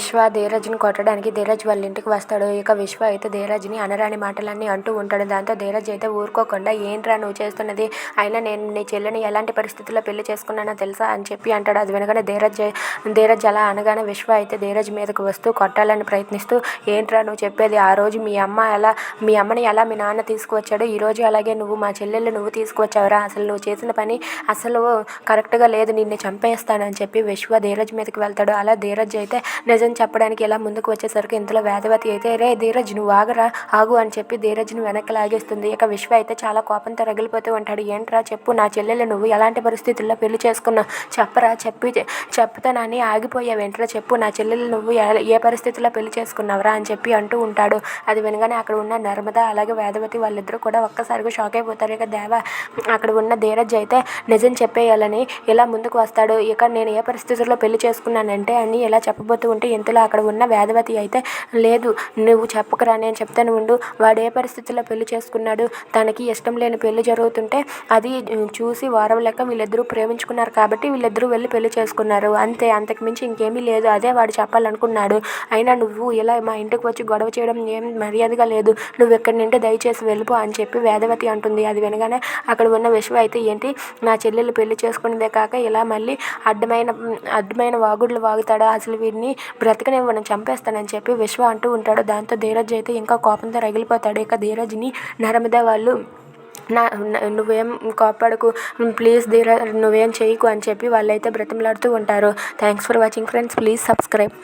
విశ్వ ధీరజ్ని కొట్టడానికి ధీరజ్ వాళ్ళ ఇంటికి వస్తాడు. ఇక విశ్వ అయితే ధీరజ్ని అనరాని మాటలన్నీ అంటూ ఉంటాడు. దాంతో ధీరజ్ అయితే ఊరుకోకుండా ఏంట్రా నువ్వు చేస్తున్నది? అయినా నేను నీ చెల్లెని ఎలాంటి పరిస్థితుల్లో పెళ్ళి చేసుకున్నానో తెలుసా? అని చెప్పి అంటాడు. అది వినగానే ధీరజ్ ధీరజ్ అలా అనగానే విశ్వ అయితే ధీరజ్ మీదకు వస్తూ కొట్టాలని ప్రయత్నిస్తూ ఏంట్రా నువ్వు చెప్పేది? ఆ రోజు మీ అమ్మ ఎలా మీ అమ్మని ఎలా మీ నాన్న తీసుకువచ్చాడు? ఈరోజు అలాగే నువ్వు మా చెల్లెళ్ళు నువ్వు తీసుకువచ్చావురా? అసలు నువ్వు చేసిన పని అసలు కరెక్ట్గా లేదు. నిన్ను చంపేస్తానని చెప్పి విశ్వ ధీరజ్ మీదకి వెళ్తాడు. అలా ధీరజ్ అయితే నిజం చెప్పడానికి ఇలా ముందుకు వచ్చేసరికి ఇంతలో వేదవతి అయితే రే ధీరజ్ నువ్వు ఆగరా ఆగు అని చెప్పి ధీరజ్ని వెనక్కి లాగేస్తుంది. ఇక విశ్వ అయితే చాలా కోపంతో రగిలిపోతూ ఉంటాడు. ఏంట్రా చెప్పు నా చెల్లెలు నువ్వు ఎలాంటి పరిస్థితుల్లో పెళ్ళి చేసుకున్నావు? చెప్పరా చెప్పి చెప్తానని ఆగిపోయావు ఏంట్రా చెప్పు. నా చెల్లెలు నువ్వు ఏ- ఏ పరిస్థితుల్లో పెళ్ళి చేసుకున్నావురా అని చెప్పి అంటూ ఉంటాడు. అది వినగానే అక్కడ ఉన్న నర్మద అలాగే వేదవతి వాళ్ళిద్దరూ కూడా ఒక్కసారిగా షాక్ అయిపోతారు. ఇక దేవ అక్కడ ఉన్న ధీరజ్ అయితే నిజం చెప్పేయాలని ఇలా ముందుకు వస్తాడు. ఇక నేను ఏ పరిస్థితుల్లో పెళ్ళి చేసుకున్నానంటే అని ఇలా చెప్పబోతూ ఉంటే ఇంతలో అక్కడ ఉన్న వేదవతి అయితే లేదు నువ్వు చెప్పకరా నేను చెప్తాను ఉండు. వాడు ఏ పరిస్థితుల్లో పెళ్ళి చేసుకున్నాడు? తనకి ఇష్టం లేని పెళ్ళి జరుగుతుంటే అది చూసి వారం లెక్క వీళ్ళిద్దరూ ప్రేమించుకున్నారు కాబట్టి వీళ్ళిద్దరూ వెళ్ళి పెళ్ళి చేసుకున్నారు. అంతే అంతకు మించి ఇంకేమీ లేదు. అదే వాడు చెప్పాలనుకున్నాడు. అయినా నువ్వు ఇలా మా ఇంటికి వచ్చి గొడవ చేయడం ఏం మర్యాదగా లేదు. నువ్వు ఇక్కడి నుండి దయచేసి వెళ్ళిపో అని చెప్పి వేదవతి అంటుంది. అది వినగానే అక్కడ ఉన్న విశ్వ అయితే ఏంటి? నా చెల్లెలు పెళ్ళి చేసుకున్నదే కాక ఇలా మళ్ళీ అడ్డమైన అడ్డమైన వాగుడులు వాగుతాడా? అసలు వీడిని బ్రతకనివ్వను చంపేస్తానని చెప్పి విశ్వ అంటూ ఉంటాడు. దాంతో ధీరజ్ అయితే ఇంకా కోపంతో రగిలిపోతాడు. ఇక ధీరజ్ని నర్మద వాళ్ళు నా నువ్వేం కోపడకు ప్లీజ్ ధీర నువ్వేం చేయకు అని చెప్పి వాళ్ళైతే బ్రతిమలాడుతూ ఉంటారు. Thanks for watching friends. Please subscribe.